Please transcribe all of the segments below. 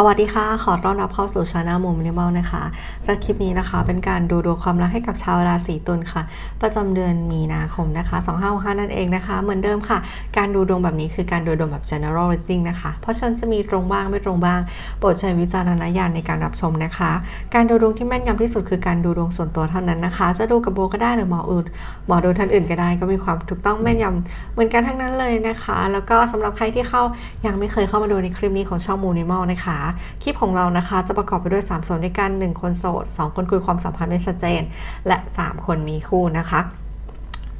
สวัสดีค่ะ ขอต้อนรับเข้าสู่ช anel มูมินิมอลนะคะและคลิปนี้นะคะเป็นการดูดวงความรักให้กับชาวราศีตุลค่ะ ประจำเดือนมีนาคมนะคะ2565นั่นเองนะคะ เหมือนเดิมค่ะ การดูดวงแบบนี้คือการดูดวงแบบ general reading นะคะ เพราะฉะนันจะมีตรงบ้างไม่ตรงบ้าง โปรดใช้วิจารณญาณในการรับชมนะคะ การดูดวงที่แม่นยำที่สุดคือการดูดวงส่วนตัวเท่านั้นนะคะ จะดูกับโบก็ได้หรือหมออื่น หมอดูท่านอื่นก็ได้ ก็มีความถูกต้องแม่นยำเหมือนกันทั้งนั้นเลยนะคะ แล้วก็สำหรับใครที่เข้ายังไม่เคยเข้ามาดูในคลิปนี้ของช่องมูนิมอลนะคะคลิปของเรานะคะจะประกอบไปด้วย 3 ส่วนด้วยกัน 1 คนโสด 2 คนคุยความสัมพันธ์ไม่ชัดเจน และ 3 คนมีคู่นะคะ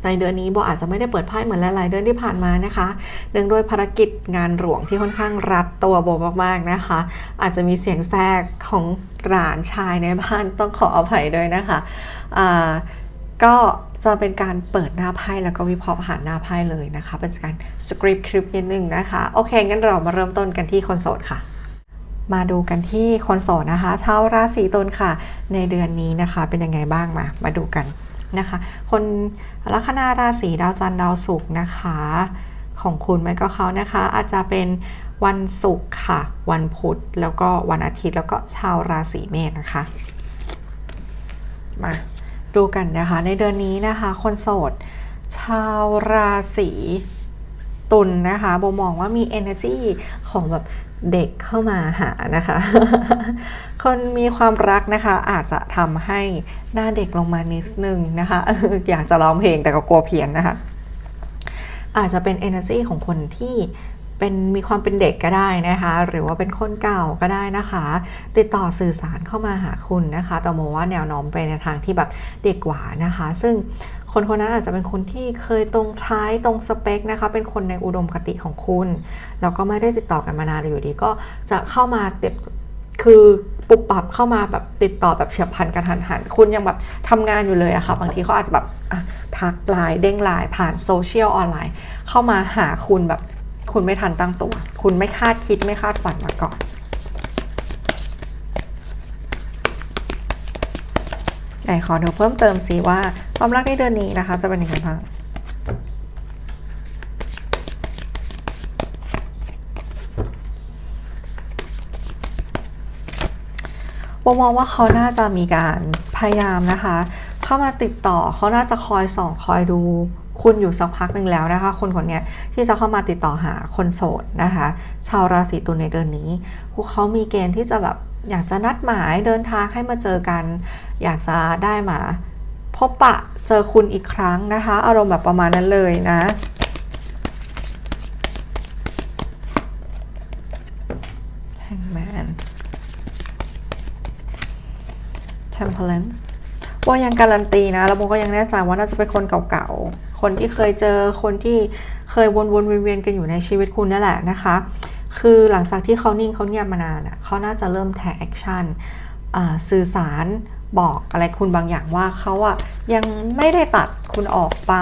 ในเดือนนี้โบอาจจะไม่ได้เปิดไพ่เหมือนหลายๆเดือนที่ผ่านมานะคะเนื่องด้วยภารกิจงานหลวงที่ค่อนข้างรัดตัวโบมากๆนะคะ อาจจะมีเสียงแทรกของหลานชายในบ้านต้องขออภัยด้วยนะคะก็จะเป็นการเปิดหน้าไพ่แล้วก็วิเคราะห์ผ่านหน้าไพ่เลยนะคะ เป็นการสคริปต์คลิปนิดนึงนะคะ โอเคงั้นเรามาเริ่มต้นกันที่คนโสดค่ะ มาดูกันที่คนโสดนะคะชาวราศีตุลค่ะ ในเดือนนี้นะคะ เป็นยังไงบ้างมา มาดูกันนะคะ คนลัคนาราศีดาวจันทร์ดาวศุกร์นะคะ ของคุณไม่ก็เขานะคะ อาจจะเป็นวันศุกร์ค่ะ วันพุธแล้วก็วันอาทิตย์แล้วก็ชาวราศีเมษนะคะ มาดูกันนะคะ ในเดือนนี้นะคะ คนโสด ชาวราศีตุลนะคะโบมองว่ามี energy ของแบบ เด็กเข้ามาหานะคะ คนมีความรักนะคะอาจจะทำให้หน้าเด็กลงมานิดนึงนะคะ อยากจะร้องเพลงแต่ก็กลัวเพี้ยนนะคะ อาจจะเป็น energy ของคนที่เป็นมีความเป็นเด็กก็ได้นะคะ หรือว่าเป็นคนเก่าก็ได้นะคะ ติดต่อสื่อสารเข้ามาหาคุณนะคะแต่โมว่าแนวโน้มไปในทางที่แบบเด็กกว่านะคะ ซึ่ง คนคนนั้นอาจจะเป็นคนที่เคยตรงท้ายตรงสเปคนะคะ เป็นคนในอุดมคติของคุณ แล้วก็ไม่ได้ติดต่อกันมานานอยู่ดี ก็จะเข้ามาเต็บคือปุบปับเข้ามาแบบติดต่อแบบเฉียบพลันกระทันหัน คุณยังแบบทำงานอยู่เลยอะค่ะ บางทีเขาอาจจะแบบอะทักไลน์เด้งไลน์ผ่านโซเชียลออนไลน์ เข้ามาหาคุณแบบคุณไม่ทันตั้งตัว คุณไม่คาดคิดไม่คาดฝันมาก่อน ไหนขอดูเพิ่มเติมสิว่าความรักในเดือนนี้นะคะ จะเป็นยังไงบ้างโบมองว่าเขาน่าจะมีการพยายามนะคะ เข้ามาติดต่อเขาน่าจะคอยส่องคอยดูคุณอยู่สักพักหนึ่งแล้วนะคะ คนคนนี้ที่จะเข้ามาติดต่อหาคนโสดนะคะ ชาวราศีตุลในเดือนนี้เขามีเกณฑ์ที่จะแบบอยากจะนัดหมายเดินทางให้มาเจอกัน อยากจะได้มาพบปะเจอคุณอีกครั้งนะคะ อารมณ์แบบประมาณนั้นเลยนะ Hangman Temperance ว่ายังการันตีนะ แล้วโมก็ยังแน่ใจว่าน่าจะเป็นคนเก่าๆ คนที่เคยเจอคนที่เคยวนๆเวียนๆกันอยู่ในชีวิตคุณนั่นแหละนะคะ คือหลังจากที่เขานิ่งเขาเงียบมานานอะเขาน่าจะเริ่มแทแอคชั่น สื่อสารบอกอะไรคุณบางอย่างว่าเขาอะยังไม่ได้ตัดคุณออกไป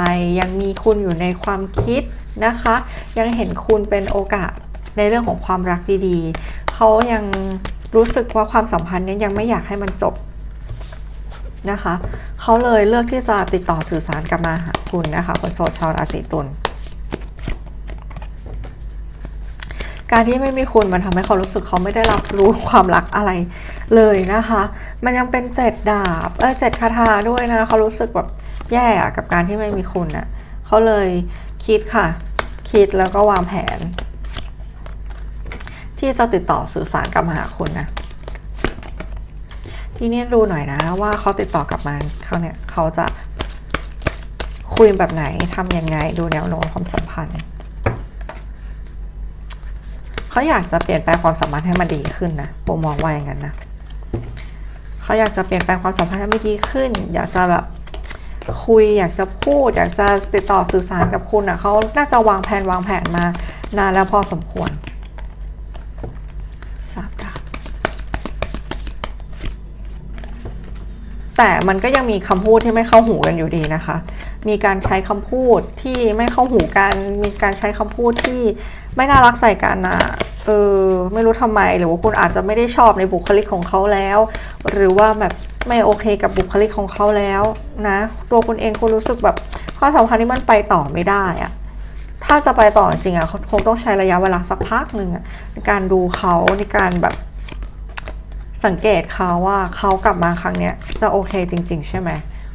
ยังมีคุณอยู่ในความคิดนะคะ ยังเห็นคุณเป็นโอกาสในเรื่องของความรักดีๆ เขายังรู้สึกว่าความสัมพันธ์นี้ยังไม่อยากให้มันจบนะคะ เขาเลยเลือกที่จะติดต่อสื่อสารกลับมาหาคุณนะคะคนโสดชาวราศีตุล การที่ไม่มีคุณมันทำให้เขารู้สึกเขาไม่ได้รับรู้ความรักอะไรเลยนะคะ มันยังเป็นเจ็ดดาบเออเจ็ดคาถาด้วยนะเขารู้สึกแบบแย่กับการที่ไม่มีคุณนะ่ะเขาเลยคิดค่ะ คิดแล้วก็วางแผน ที่จะติดต่อสื่อสารกลับมาหาคุณนะทีนี้ดูหน่อยนะว่าเขาติดต่อกลับมาเขาเนี่ยเขาจะคุยแบบไหนทำยังไงดูแนวโน้มความสัมพันธ์ เขาอยากจะเปลี่ยนแปลงความสัมพันธ์ให้มันดีขึ้นนะโบมองว่าอย่างนั้นนะเขาอยากจะเปลี่ยนแปลงความสัมพันธ์ให้มันดีขึ้น อยากจะแบบคุยอยากจะพูด อยากจะติดต่อสื่อสารกับคุณอะเขาน่าจะวางแผนวางแผนมานานแล้วพอสมควรสามดาบแต่มันก็ยังมีคำพูดที่ไม่เข้าหูกันอยู่ดีนะคะ มีการใช้คำพูดที่ไม่เข้าหูกัน มีการใช้คำพูดที่ไม่น่ารักใส่กันนะ เออไม่รู้ทำไมหรือว่าคุณอาจจะไม่ได้ชอบในบุคลิกของเขาแล้ว หรือว่าแบบไม่โอเคกับบุคลิกของเขาแล้วนะตัวคุณเองคุณรู้สึกแบบความสัมพันธ์นี้มันไปต่อไม่ได้อะถ้าจะไปต่อจริงอะเขาคงต้องใช้ระยะเวลาสักพักหนึ่งในการดูเขาในการแบบสังเกตเขาว่าเขากลับมาครั้งเนี้ยจะโอเคจริง ๆ ใช่ไหม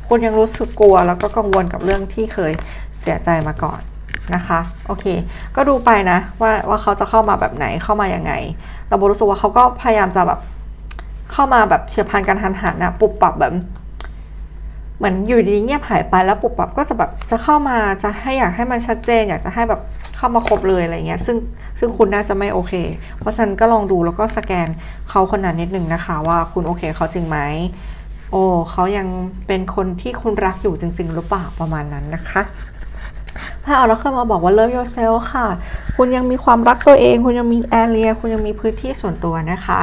คุณยังรู้สึกกลัวแล้วก็กังวลกับเรื่องที่เคยเสียใจมาก่อน นะคะโอเค ก็ดูไปนะว่าว่าเขาจะเข้ามาแบบไหนเข้ามายังไงแต่โบรู้สึกว่าเขาก็พยายามจะแบบเข้ามาแบบเฉียบพลันกันทันหันนะปุบปับแบบเหมือนอยู่ดีเงียบหายไปแล้วปุบปับก็จะแบบจะเข้ามาจะให้อยากให้มันชัดเจน อยากจะให้แบบเข้ามาครบเลยอะไรเงี้ยซึ่งซึ่งคุณน่าจะไม่โอเค เพราะฉะนั้นก็ลองดูแล้วก็สแกนเขาคนนั้นนิดนึงนะคะ ว่าคุณโอเคเขาจริงไหมโอ้เขายังเป็นคนที่คุณรักอยู่จริง ๆ หรือเปล่าประมาณนั้นนะคะ ถ้าเอาแล้วเคยมาบอกว่า love yourself ค่ะ คุณยังมีความรักตัวเอง คุณยังมีแอเรียคุณยังมีพื้นที่ส่วนตัวนะคะ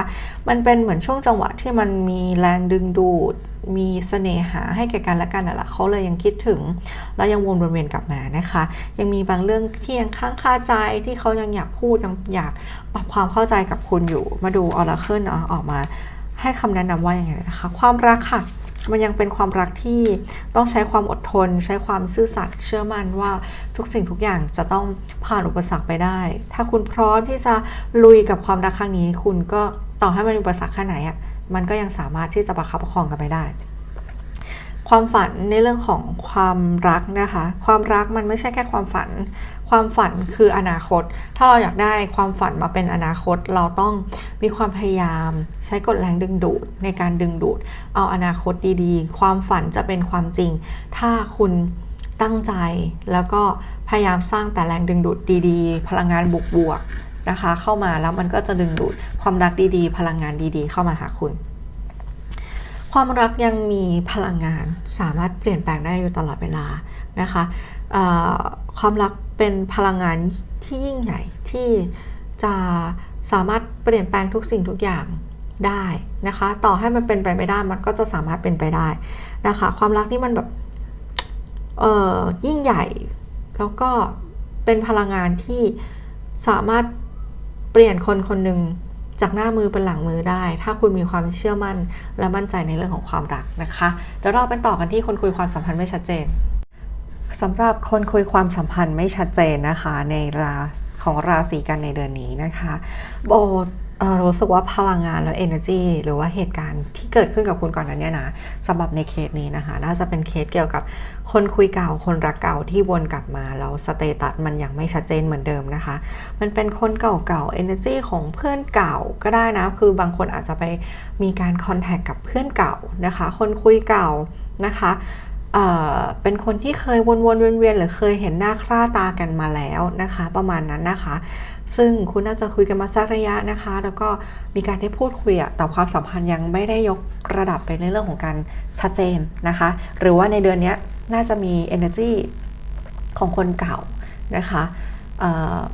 มันเป็นเหมือนช่วงจังหวะที่มันมีแรงดึงดูด มีเสน่หาให้แก่กันและกันน่ะแหละเขาเลยยังคิดถึง แล้วยังวนเวียนกลับมานะคะ ยังมีบางเรื่องที่ยังค้างคาใจที่เขายังอยากพูดยังอยากปรับความเข้าใจกับคุณอยู่ มาดูออร์เคิลเนาะออกมาให้คำแนะนำว่าอย่างไงนะคะ ความรักค่ะ มันยังเป็นความรักที่ต้องใช้ความอดทน ใช้ความซื่อสัตย์เชื่อมั่นว่าทุกสิ่งทุกอย่างจะต้องผ่านอุปสรรคไปได้ ถ้าคุณพร้อมที่จะลุยกับความรักครั้งนี้ คุณก็ต่อให้มันมีอุปสรรคแค่ไหนอะมันก็ยังสามารถที่จะประคับประคองกันไปได้ ความฝันในเรื่องของความรักนะคะ ความรักมันไม่ใช่แค่ความฝัน ความฝันคืออนาคต ถ้าเราอยากได้ความฝันมาเป็นอนาคต เราต้องมีความพยายามใช้กฎแรงดึงดูดในการดึงดูด เอาอนาคตดีๆ ความฝันจะเป็นความจริง ถ้าคุณตั้งใจแล้วก็พยายามสร้างแต่แรงดึงดูดดีๆ พลังงานบวกๆนะคะ เข้ามาแล้วมันก็จะดึงดูดความรักดีๆ พลังงานดีๆ เข้ามาหาคุณความรักยังมีพลังงานสามารถเปลี่ยนแปลงได้อยู่ตลอดเวลานะคะ ความรักเป็นพลังงานที่ยิ่งใหญ่ที่จะสามารถเปลี่ยนแปลงทุกสิ่งทุกอย่างได้นะคะ ต่อให้มันเป็นไปไม่ได้มันก็จะสามารถเป็นไปได้นะคะ ความรักนี่มันแบบเออยิ่งใหญ่ แล้วก็เป็นพลังงานที่สามารถเปลี่ยนคนคนหนึ่งจากหน้ามือเป็นหลังมือได้ ถ้าคุณมีความเชื่อมั่นและมั่นใจในเรื่องของความรักนะคะ เดี๋ยวเราไปต่อกันที่คนคุยความสัมพันธ์ไม่ชัดเจน สำหรับคนคุยความสัมพันธ์ไม่ชัดเจนนะคะ ในราของราศีกันในเดือนนี้นะคะ โบรู้สึกว่าพลังงานแล้ว energy หรือว่าเหตุการณ์ที่เกิดขึ้นกับคุณก่อนนั้นเนี่ยนะสำหรับในเคสนี้นะคะ น่าจะเป็นเคสเกี่ยวกับคนคุยเก่า คนรักเก่าที่วนกลับมาแล้วสเตตัสมันยังไม่ชัดเจนเหมือนเดิมนะคะ มันเป็นคนเก่าๆ energy ของเพื่อนเก่าก็ได้นะ คือบางคนอาจจะไปมีการคอนแทคกับเพื่อนเก่านะคะ คนคุยเก่านะคะ เป็นคนที่เคยวนๆเวียนๆหรือเคยเห็นหน้าค่าตากันมาแล้วนะคะ ประมาณนั้นนะคะ ซึ่งคุณน่าจะคุยกันมาสักระยะนะคะ แล้วก็มีการได้พูดคุยแต่ความสัมพันธ์ยังไม่ได้ยกระดับไปในเรื่องของการชัดเจนนะคะ หรือว่าในเดือนนี้น่าจะมี energy ของคนเก่านะคะ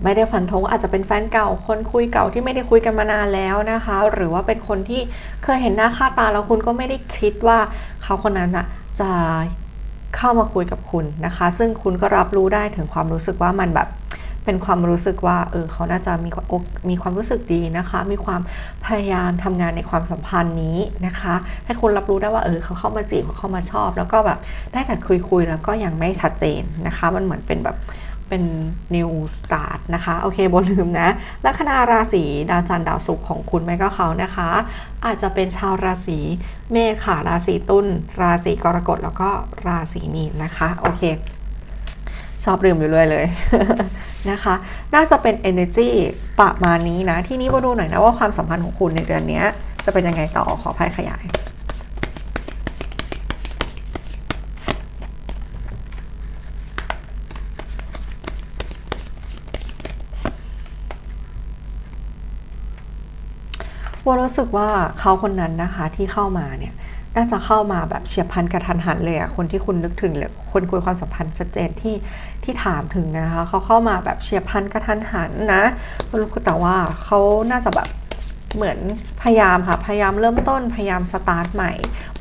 ไม่ได้ฟันธงอาจจะเป็นแฟนเก่าคนคุยเก่าที่ไม่ได้คุยกันมานานแล้วนะคะ หรือว่าเป็นคนที่เคยเห็นหน้าค่าตาแล้วคุณก็ไม่ได้คิดว่าเขาคนนั้นอะจะ เข้ามาคุยกับคุณนะคะ ซึ่งคุณก็รับรู้ได้ถึงความรู้สึกว่ามันแบบเป็นความรู้สึกว่าเออเขาน่าจะมีมีความรู้สึกดีนะคะ มีความพยายามทำงานในความสัมพันธ์นี้นะคะ ให้คุณรับรู้ได้ว่าเออเขาเข้ามาจีบเขาเข้ามาชอบ แล้วก็แบบได้แต่คุยคุยแล้วก็ยังไม่ชัดเจนนะคะ มันเหมือนเป็นแบบ เป็น new start นะคะ โอเคบนลืมนะลัคนาราศีดาวจันทร์ดาวศุกร์ของคุณไม่ก็เขานะคะ อาจจะเป็นชาวราศีเมษค่ะราศีตุลราศีกรกฎแล้วก็ราศีมีนนะคะ โอเค ชอบลืมอยู่เลยเลยนะคะ น่าจะเป็น energy ประมาณนี้นะ ที่นี้มาดูหน่อยนะว่าความสัมพันธ์ของคุณในเดือนนี้จะเป็นยังไงต่อขอพายขยาย ว่ารู้สึกว่าเขาคนนั้นนะคะที่เข้ามาเนี่ยน่าจะเข้ามาแบบเฉียบพลันกระทันหันเลยอะคนที่คุณนึกถึงหรือคนคุยความสัมพันธ์ชัดเจนที่ที่ถามถึงนะคะเขาเข้ามาแบบเฉียบพลันกระทันหันนะรู้แต่ว่าเขาน่าจะแบบเหมือนพยายามค่ะพยายามเริ่มต้นพยายามสตาร์ทใหม่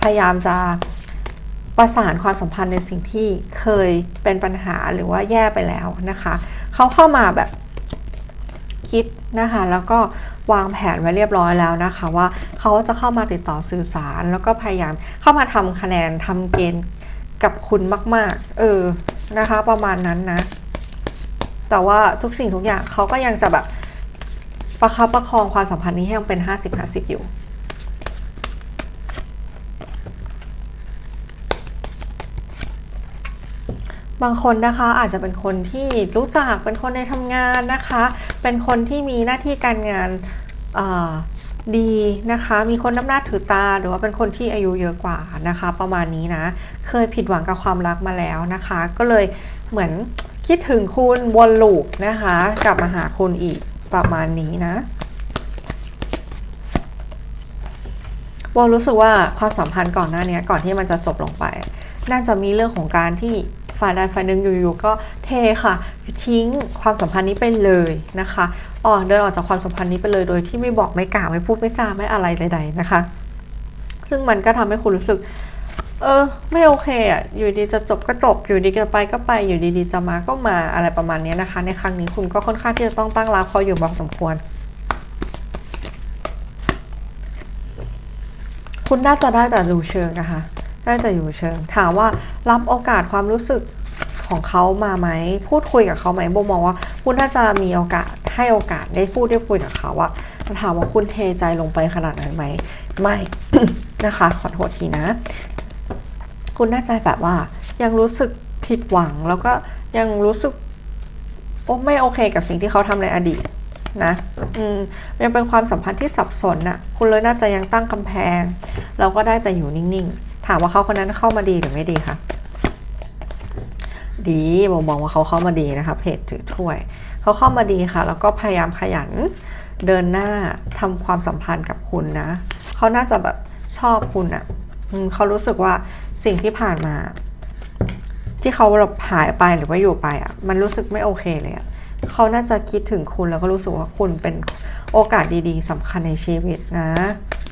พยายามจะประสานความสัมพันธ์ในสิ่งที่เคยเป็นปัญหาหรือว่าแย่ไปแล้วนะคะเขาเข้ามาแบบคิดนะคะ แล้วก็ วางแผนไว้เรียบร้อยแล้วนะคะว่าเขาจะเข้ามาติดต่อสื่อสาร แล้วก็พยายามเข้ามาทำคะแนนทำเกณฑ์กับคุณมาก ๆ เออนะคะประมาณนั้นนะ แต่ว่าทุกสิ่งทุกอย่างเขาก็ยังจะแบบประคับประคองความสัมพันธ์นี้ให้ยังเป็น 50-50 อยู่ บางคนนะคะอาจจะเป็นคนที่รู้จักเป็นคนในทำงานนะคะ เป็นคนที่มีหน้าที่การงานดีนะคะ มีคนนับหน้าถือตา หรือว่าเป็นคนที่อายุเยอะกว่านะคะ ประมาณนี้นะ เคยผิดหวังกับความรักมาแล้วนะคะ ก็เลยเหมือนคิดถึงคุณวนลูปนะคะ กลับมาหาคุณอีกประมาณนี้นะวอลรู้สึกว่าความสัมพันธ์ก่อนหน้านี้ก่อนที่มันจะจบลงไป น่าจะมีเรื่องของการที่ ฝ่ายใดฝ่ายหนึ่งอยู่ๆก็เทค่ะทิ้งความสัมพันธ์นี้ไปเลยนะคะอ๋อเดินออกจากความสัมพันธ์นี้ไปเลยโดยที่ไม่บอกไม่กล่าวไม่พูดไม่จาไม่อะไรใด ๆนะคะ ซึ่งมันก็ทำให้คุณรู้สึก เออ ไม่โอเคอะอยู่ดีจะจบก็จบ อยู่ดีจะไปก็ไปอยู่ดีๆจะมาก็มาอะไรประมาณนี้นะคะ ในครั้งนี้คุณก็ค่อนข้างที่จะต้องตั้งรับเขาอยู่พอสมควร คุณน่าจะได้แต่ดูเชิงนะคะ ได้แต่อยู่เชิง ถามว่ารับโอกาสความรู้สึกของเขามาไหม พูดคุยกับเขาไหมโบมองว่าคุณน่าจะมีโอกาสให้โอกาสได้พูดได้คุยกับเขาอะแต่ถามว่าคุณเทใจลงไปขนาดนั้นไหม ไม่นะคะ ขอโทษทีนะ คุณน่าจะแบบว่ายังรู้สึกผิดหวังแล้วก็ยังรู้สึกโอ้ไม่โอเคกับสิ่งที่เขาทำในอดีตนะอืมยังเป็นความสัมพันธ์ที่สับสนน่ะคุณเลยน่าจะยังตั้งกำแพง เราก็ได้แต่อยู่นิ่งๆ ถามว่าเขาคนนั้นเข้ามาดีหรือไม่ดีคะดีผมมองว่าเขาเข้ามาดีนะคะเพจถือถ้วย เขาเข้ามาดีค่ะ แล้วก็พยายามขยันเดินหน้าทำความสัมพันธ์กับคุณนะ เขาน่าจะแบบชอบคุณอะ่ะเขารู้สึกว่าสิ่งที่ผ่านมา ที่เขาแบบหายไปหรือว่าอยู่ไปอะ่ะ มันรู้สึกไม่โอเคเลยอะ่ะเขาน่าจะคิดถึงคุณแล้วก็รู้สึกว่าคุณเป็นโอกาสดีๆสำคัญในชีวิตนะ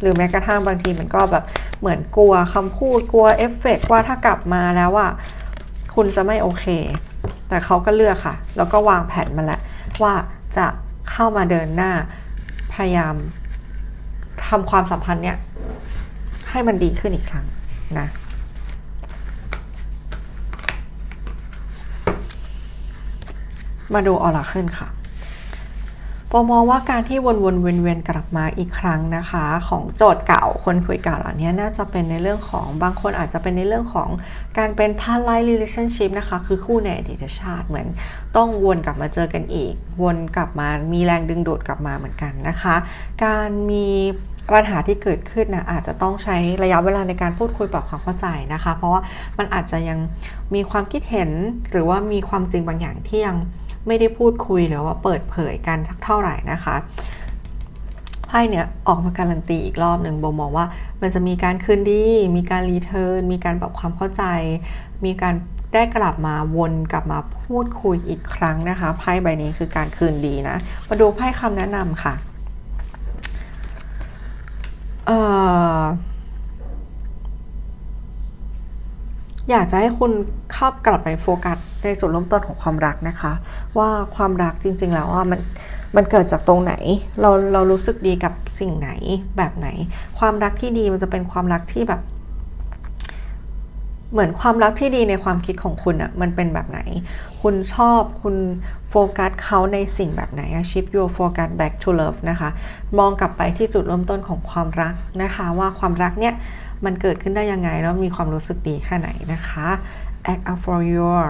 หรือแม้กระทั่งบางทีมันก็แบบเหมือนกลัวคำพูดกลัวเอฟเฟกต์ว่าถ้ากลับมาแล้วอะคุณจะไม่โอเค แต่เขาก็เลือกค่ะ แล้วก็วางแผนมาแล้วว่าจะเข้ามาเดินหน้าพยายามทำความสัมพันธ์เนี้ยให้มันดีขึ้นอีกครั้งนะมาดูออร่าขึ้นค่ะ ปมองว่าการที่วนๆเวียนๆกลับมาอีกครั้งนะคะ ของโจทย์เก่าคนคุยเก่าเหล่านี้น่าจะเป็นในเรื่องของบางคนอาจจะเป็นในเรื่องของการเป็นพาร์ไลท์ relationship นะคะ คือคู่ในอดีตชาติเหมือน ต้องวนกลับมาเจอกันอีก วนกลับมามีแรงดึงดูดกลับมาเหมือนกันนะคะ การมีปัญหาที่เกิดขึ้นนะอาจจะต้องใช้ระยะเวลาในการพูดคุยปรับความเข้าใจนะคะ เพราะว่ามันอาจจะยังมีความคิดเห็นหรือว่ามีความจริงบางอย่างที่ยัง ไม่ได้พูดคุยหรือว่าเปิดเผยกันสักเท่าไหร่นะคะไพ่เนี่ยออกมาการันตีอีกรอบหนึ่งโบมองว่ามันจะมีการคืนดี มีการรีเทิร์น มีการปรับความเข้าใจ มีการได้กลับมาวนกลับมาพูดคุยอีกครั้งนะคะไพ่ใบนี้คือการคืนดีนะ มาดูไพ่คำแนะนำค่ะเอออยากจะให้คุณเข้ากลับไปโฟกัส ในจุดเริ่มต้นของความรักนะคะ ว่าความรักจริง ๆ แล้วว่ามันมันเกิดจากตรงไหน เราเรารู้สึกดีกับสิ่งไหนแบบไหน ความรักที่ดีมันจะเป็นความรักที่แบบ เหมือนความรักที่ดีในความคิดของคุณอะมันเป็นแบบไหน คุณชอบคุณโฟกัสเขาในสิ่งแบบไหน shift your focus back to love นะคะ มองกลับไปที่จุดเริ่มต้นของความรักนะคะ ว่าความรักเนี่ยมันเกิดขึ้นได้ยังไง แล้วมีความรู้สึกดีแค่ไหนนะคะ act up for your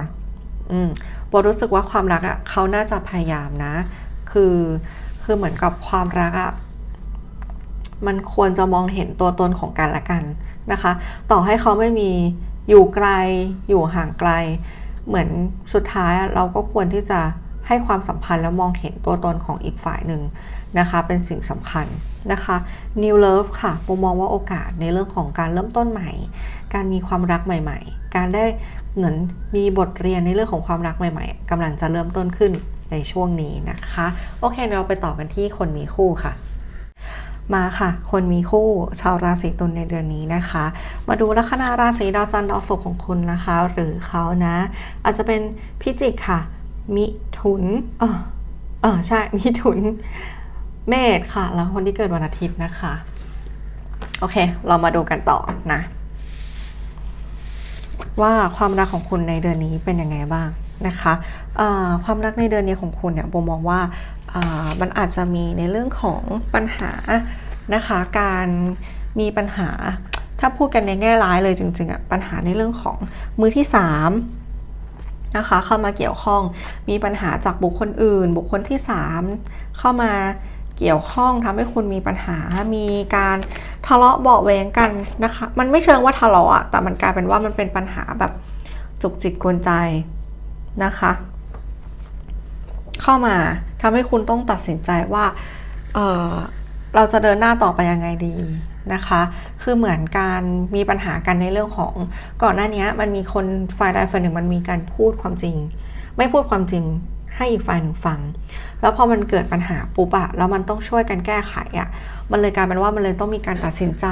อืมโบรู้สึกว่าความรักอะ่ะเขาน่าจะพยายามนะ คือคือเหมือนกับความรักอะ่ะมันควรจะมองเห็นตัวตนของกันและกันนะคะ ต่อให้เขาไม่มีอยู่ไกลอยู่ห่างไกล เหมือนสุดท้ายเราก็ควรที่จะให้ความสัมพันธ์แล้วมองเห็นตัวตนของอีกฝ่ายหนึ่งนะคะ เป็นสิ่งสำคัญนะคะ New Love ค่ะผมมองว่าโอกาสในเรื่องของการเริ่มต้นใหม่ การมีความรักใหม่ ๆ การได้ เหมือนมีบทเรียนในเรื่องของความรักใหม่ ๆกำลังจะเริ่มต้นขึ้นในช่วงนี้นะคะ โอเคเราไปต่อกันที่คนมีคู่ค่ะ มาค่ะ คนมีคู่ชาวราศีตุลในเดือนนี้นะคะ มาดูลัคนาราศีดาวจันทร์ดาวศุกร์ของคุณนะคะ หรือเขานะ อาจจะเป็นพิจิกค่ะ มิถุนเออเออใช่มิถุนเมษค่ะ แล้วคนที่เกิดวันอาทิตย์นะคะ โอเค เรามาดูกันต่อนะ ว่าความรักของคุณในเดือนนี้เป็นยังไงบ้างนะคะความรักในเดือนนี้ของคุณเนี่ยโบมองว่ามันอาจจะมีในเรื่องของปัญหานะคะการมีปัญหาถ้าพูดกันในแง่ร้ายเลยจริงๆอะปัญหาในเรื่องของมือที่สามนะคะเข้ามาเกี่ยวข้องมีปัญหาจากบุคคลอื่น บุคคลที่ 3 เข้ามา เกี่ยวข้องทำให้คุณมีปัญหา มีการทะเลาะเบาะแวงกันนะคะ มันไม่เชิงว่าทะเลาะอะแต่มันกลายเป็นว่ามันเป็นปัญหาแบบจุกจิกกวนใจนะคะ เข้ามาทำให้คุณต้องตัดสินใจว่าเเราจะเดินหน้าต่อไปยังไงดีนะคะ คือเหมือนการมีปัญหากันในเรื่องของก่อนหน้านี้มันมีคนฝ่ายใดฝ่ายหนึ่งมันมีการพูดความจริง ไม่พูดความจริง ให้อีกฝ่ายหนึ่งฟัง แล้วพอมันเกิดปัญหาปุ๊บอะแล้วมันต้องช่วยกันแก้ไขอะมันเลยกลายเป็นว่ามันเลยต้องมีการตัดสินใจ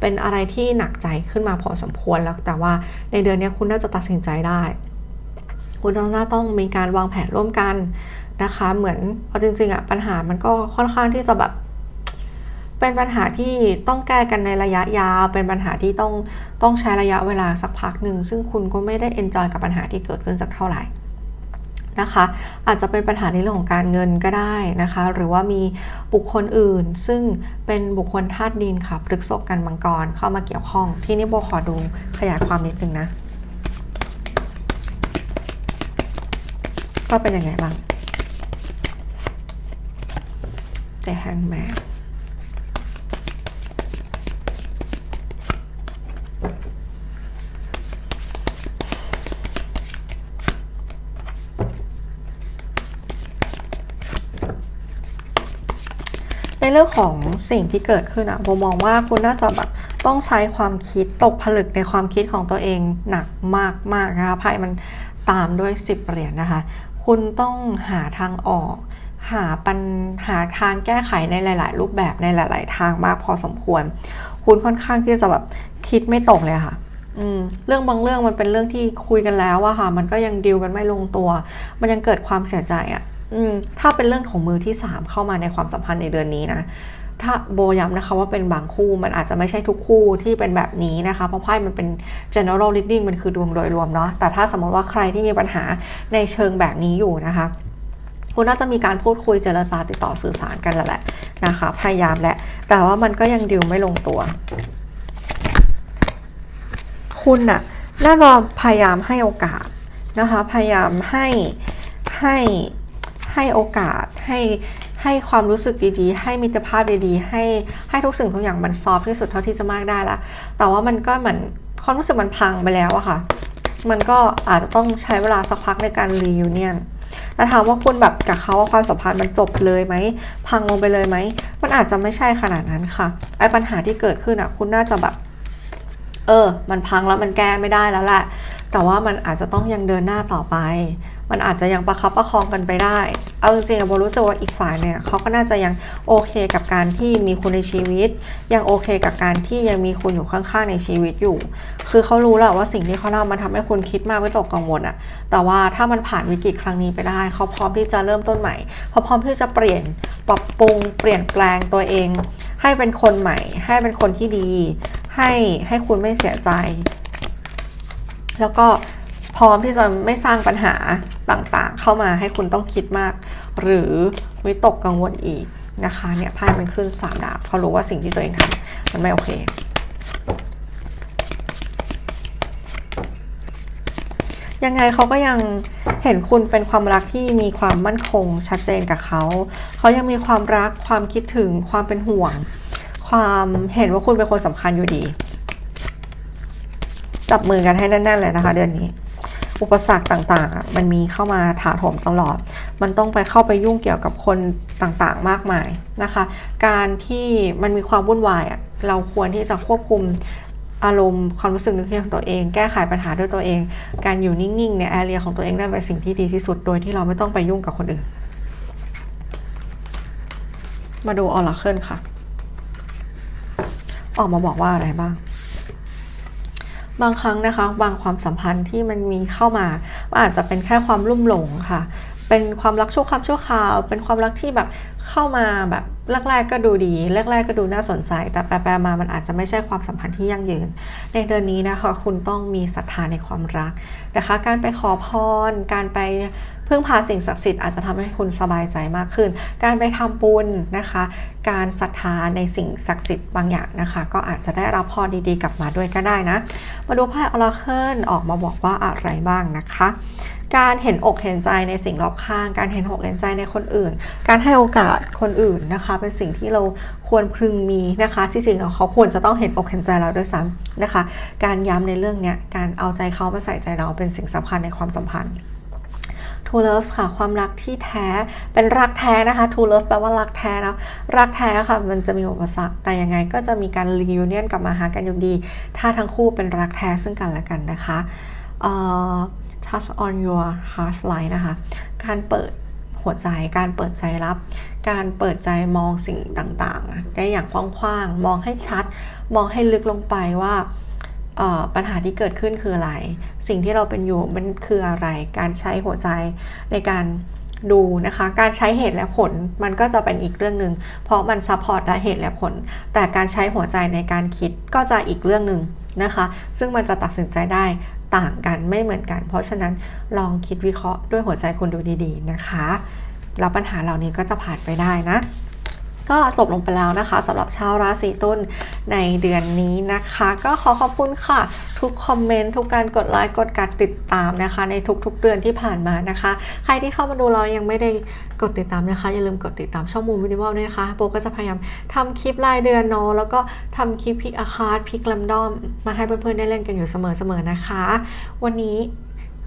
เป็นอะไรที่หนักใจขึ้นมาพอสมควรแล้ว แต่ว่าในเดือนนี้คุณน่าจะตัดสินใจได้ คุณต้องน่าต้องมีการวางแผนร่วมกันนะคะ เหมือนเอาจริงๆอะปัญหามันก็ค่อนข้างที่จะแบบเป็นปัญหาที่ต้องแก้กันในระยะยาว เป็นปัญหาที่ต้องต้องใช้ระยะเวลาสักพักหนึ่ง ซึ่งคุณก็ไม่ได้เอนจอยกับปัญหาที่เกิดขึ้นสักเท่าไหร่ นะคะ อาจจะเป็นปัญหาในเรื่องของการเงินก็ได้นะคะ หรือว่ามีบุคคลอื่น ซึ่งเป็นบุคคลธาตุดินค่ะพฤกษกันมังกรเข้ามาเกี่ยวข้อง ที่นี่โบขอดูขยายความนิดนึงนะว่าเป็นยังไงบ้างเจแฮงแมน เรื่องของสิ่งที่เกิดขึ้นอะโบมองว่าคุณน่าจะแบบต้องใช้ความคิดตกผลึกในความคิดของตัวเองหนักมากมากนะคะไพ่มันตามด้วย 10เหรียญนนะคะ คุณต้องหาทางออก หาปัญหาทางแก้ไขในหลาย ๆ รูปแบบในหลาย ๆ ทางมากพอสมควร คุณค่อนข้างที่จะแบบคิดไม่ตกเลยค่ะเรื่องบางเรื่องมันเป็นเรื่องที่คุยกันแล้วอะค่ะ มันก็ยังดิวกันไม่ลงตัว มันยังเกิดความเสียใจอะ ถ้าเป็นเรื่องของมือที่ 3 เข้ามาในความสัมพันธ์ในเดือนนี้นะถ้าโบย้ำนะคะว่าเป็นบางคู่มันอาจจะไม่ใช่ทุกคู่ที่เป็นแบบนี้นะคะ เพราะไพ่มันเป็น general reading มันคือดวงโดยรวมเนาะแต่ถ้าสมมติว่าใครที่มีปัญหาในเชิงแบบนี้อยู่นะคะ คุณน่าจะมีการพูดคุยเจรจาติดต่อสื่อสารกันแล้วแหละนะคะ พยายามแหละ แต่ว่ามันก็ยังดิวไม่ลงตัว คุณน่ะน่าจะพยายามให้โอกาสนะคะ พยายามให้ให้ ให้โอกาสให้ให้ความรู้สึกดีๆ ให้มิตรภาพดีๆ ให้ให้ทุกสิ่งทุกอย่างมันซอฟที่สุดเท่าที่จะมากได้ละแต่ว่ามันก็เหมือนความรู้สึกมันพังไปแล้วอะค่ะ มันก็อาจจะต้องใช้เวลาสักพักในการรีวิวเนียแล้วถามว่าคุณแบบกับเขาความสัมพันธ์มันจบเลยไหมพังลงไปเลยไหมมันอาจจะไม่ใช่ขนาดนั้นค่ะไอ้ปัญหาที่เกิดขึ้นอะคุณน่าจะแบบ เออ มันพังแล้วมันแก้ไม่ได้แล้วแหละแต่ว่ามันอาจจะต้องยังเดินหน้าต่อไป มันอาจจะยังประคับประคองกันไปได้ เอาจริงๆโบรู้สึกว่าอีกฝ่ายเนี่ยเขาก็น่าจะยังโอเคกับการที่มีคุณในชีวิต ยังโอเคกับการที่ยังมีคุณอยู่ข้างๆในชีวิตอยู่ คือเขารู้แหละว่าสิ่งที่เขาทำมันทำให้คุณคิดมากไม่ตกกังวลอะแต่ว่าถ้ามันผ่านวิกฤตครั้งนี้ไปได้ เขาพร้อมที่จะเริ่มต้นใหม่เขาพร้อมที่จะเปลี่ยนปรับปรุงเปลี่ยนแปลงตัวเอง ให้เป็นคนใหม่ ให้เป็นคนที่ดี ให้ให้คุณไม่เสียใจ แล้วก็ พร้อมที่จะไม่สร้างปัญหาต่างๆ เข้ามาให้คุณต้องคิดมาก หรือวิตกกังวลอีกนะคะเนี่ยไพ่มันขึ้นสามดาบเพราะรู้ว่าสิ่งที่ตัวเองทำมันไม่โอเคยังไงเขาก็ยังเห็นคุณเป็นความรักที่มีความมั่นคงชัดเจนกับเขา เขายังมีความรักความคิดถึงความเป็นห่วง ความเห็นว่าคุณเป็นคนสำคัญอยู่ดี จับมือกันให้แน่นๆเลยนะคะ เดือนนี้ อุปสรรคต่างๆ มันมีเข้ามาถาโถมตลอด มันต้องไปเข้าไปยุ่งเกี่ยวกับคนต่างๆ มากมายนะคะ การที่มันมีความวุ่นวายเราควรที่จะควบคุมอารมณ์ความรู้สึกนึกคิดของตัวเอง แก้ไขปัญหาด้วยตัวเอง การอยู่นิ่งๆในแอเรียของตัวเองนั่นเป็นสิ่งที่ดีที่สุด โดยที่เราไม่ต้องไปยุ่งกับคนอื่น มาดูออร์เคิลค่ะ ออกมาบอกว่าอะไรบ้าง บางครั้งนะคะบางความสัมพันธ์ที่มันมีเข้ามาอาจจะเป็นแค่ความลุ่มหลงค่ะ เป็นความรักชั่วคราวชั่วคราว เป็นความรักที่แบบเข้ามาแบบแรกๆก็ดูดีแรกๆก็ดูน่าสนใจ แต่แปลๆมามันอาจจะไม่ใช่ความสัมพันธ์ที่ยั่งยืน ในเดือนนี้นะคะ คุณต้องมีศรัทธาในความรักนะคะ การไปขอพร การไป พึ่งพาสิ่งศักดิ์สิทธิ์อาจจะทำให้คุณสบายใจมากขึ้น การไปทำบุญนะคะ การศรัทธาในสิ่งศักดิ์สิทธิ์บางอย่างนะคะ ก็อาจจะได้รับพรดีๆกลับมาด้วยก็ได้นะ มาดูไพ่ออราเคิลออกมาบอกว่าอะไรบ้างนะคะการเห็นอกเห็นใจในสิ่งรอบข้าง การเห็นอกเห็นใจในคนอื่น การให้โอกาสคนอื่นนะคะ เป็นสิ่งที่เราควรพึงมีนะคะที่จริงเขาควรจะต้องเห็นอกเห็นใจเราด้วยซ้ำนะคะ การย้ำในเรื่องเนี้ยการเอาใจเขามาใส่ใจเราเป็นสิ่งสำคัญในความสัมพันธ์ True Love ค่ะ ความรักที่แท้ เป็นรักแท้นะคะ True Love แปลว่ารักแท้แล้วรักแท้ค่ะ มันจะมีอุปสรรค แต่ยังไงก็จะมีการ reunion กลับมาหากันอยู่ดี ถ้าทั้งคู่เป็นรักแท้ซึ่งกันและกันนะคะเอ่อ touch on your heart line นะคะ การเปิดหัวใจ การเปิดใจรับ การเปิดใจมองสิ่งต่างๆ ได้อย่างกว้างๆ มองให้ชัด มองให้ลึกลงไปว่า ปัญหาที่เกิดขึ้นคืออะไร สิ่งที่เราเป็นอยู่มันคืออะไร การใช้หัวใจในการดูนะคะ การใช้เหตุและผลมันก็จะเป็นอีกเรื่องหนึ่งเพราะมันซัพพอร์ตได้เหตุและผล แต่การใช้หัวใจในการคิดก็จะอีกเรื่องหนึ่งนะคะ ซึ่งมันจะตัดสินใจได้ต่างกันไม่เหมือนกัน เพราะฉะนั้นลองคิดวิเคราะห์ด้วยหัวใจคุณดูดีๆนะคะ แล้วปัญหาเหล่านี้ก็จะผ่านไปได้นะ ก็จบลงไปแล้วนะคะสำหรับชาวราศีตุลในเดือนนี้นะคะ ก็ขอขอบคุณค่ะ ทุกคอมเมนต์ทุกการกดไลค์กดการติดตามนะคะ ในทุกๆเดือนที่ผ่านมานะคะ ใครที่เข้ามาดูเรายังไม่ได้กดติดตามนะคะ อย่าลืมกดติดตามช่องมูมินิมอลด้วยนะคะโบก็จะพยายามทำคลิปรายเดือนเนาะแล้วก็ทำคลิปพิกอาคาร์ดพิกลัมดอม มาให้เพื่อนๆได้เล่นกันอยู่เสมอๆนะคะ วันนี้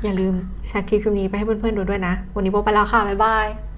อย่าลืมแชร์คลิปนี้ไปให้เพื่อนๆดูด้วยนะ วันนี้โบไปแล้วค่ะ บ๊ายบาย